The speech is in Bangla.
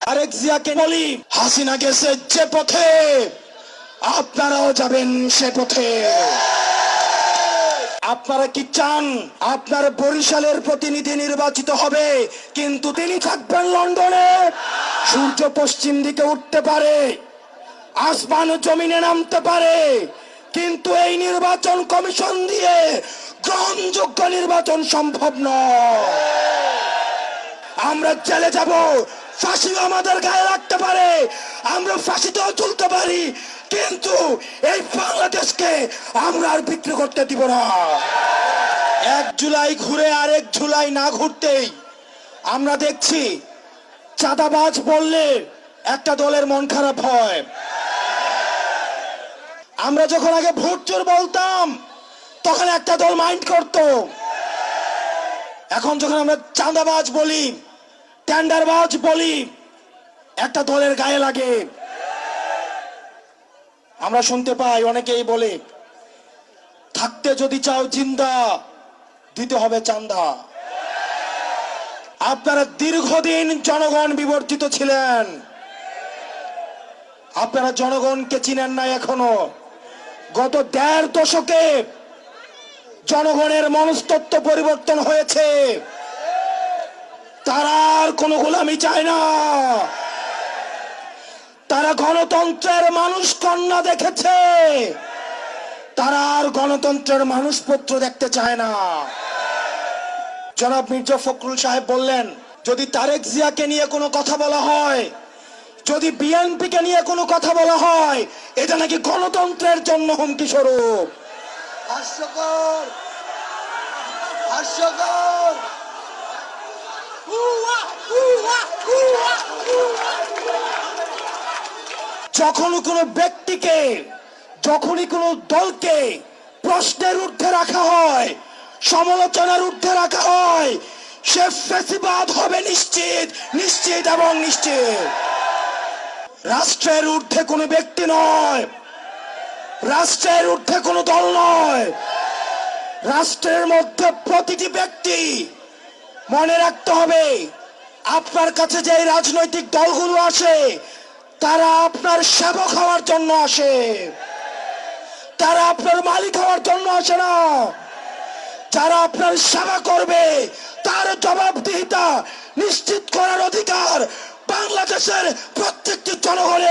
আরেক জিয়াকে বলি। হাসিনা গেছে যে পথে আপনারাও যাবেন সে পথে। আপনারা কি চান? আপনার বরিশালের প্রতিনিধি নির্বাচিত হবে কিন্তু তিনি থাকবেন লন্ডনে। সূর্য পশ্চিম দিকে উঠতে পারে আসমান জমিনে নামতে পারে কিন্তু এই নির্বাচন কমিশন দিয়ে গ্রহণযোগ্য নির্বাচন সম্ভব নয়। আমরা জেলে যাব। ফাঁসি আমাদের গায়ে রাখতে পারে। আমরা ফাঁসিতেও তুলতে পারি। কিন্তু এই বাংলাদেশকে আমরা আর বিক্রি করতে দিব না। এক জুলাই ঘুরে আর এক জুলাই না ঘুরতেই আমরা দেখছি চাঁদাবাজ বললে একটা দলের মন খারাপ হয়। আমরা যখন আগে ভোট চোর বলতাম, তখন একটা দল মাইন্ড করতো। এখন যখন আমরা চাঁদাবাজ বলি টেন্ডারবাজ বলি, একটা দলের গায়ে লাগে। আমরা শুনতে পাই, অনেকেই বলে, থাকতে যদি চাও জিন্দা, দিতে হবে চান্দা। আপনারা দীর্ঘদিন জনগণ বিবর্তিত ছিলেন। আপনারা জনগণকে চিনেন না এখনও। গত দেড় দশকে জনগণের মনস্তত্ব পরিবর্তন হয়েছে। তারা আর কোনো গোলামি চায় না। তারা গণতন্ত্রের মানুষ কন্যা দেখেছে। তারা আর গণতন্ত্রের মানুষপত্র দেখতে চায় না। জনাব মির্জা ফখরুল সাহেব বললেন, যদি তারেক জিয়াকে নিয়ে কোনো কথা বলা হয়, যদি বিএনপিকে নিয়ে কোনো কথা বলা হয়, এটা নাকি গণতন্ত্রের জন্য হুমকি স্বরূপ। হাস্যকর। হাস্যকর। যখনই কোনো ব্যক্তিকে, যখনই কোনো দলকে প্রশ্নের ঊর্ধ্বে রাখা হয়, সমালোচনার ঊর্ধ্বে রাখা হয়, সে ফেসিবাদ হবে নিশ্চিত নিশ্চিত এবং নিশ্চিত। রাষ্ট্রের ঊর্ধ্বে কোনো ব্যক্তি নয়, রাষ্ট্রের ঊর্ধ্বে কোনো দল নয়। রাষ্ট্রের মধ্যে প্রতিটি ব্যক্তি মনে রাখতে হবে আপনার কাছে যে রাজনৈতিক দলগুলো আসে, তারা আপনার সেবক হওয়ার জন্য আসে। তারা আপনার মালিক হওয়ার জন্য আসে না। যারা আপনার সেবা করবে, তার জবাবদিহিতা নিশ্চিত করার অধিকার বাংলাদেশের প্রত্যেকটি জনগণের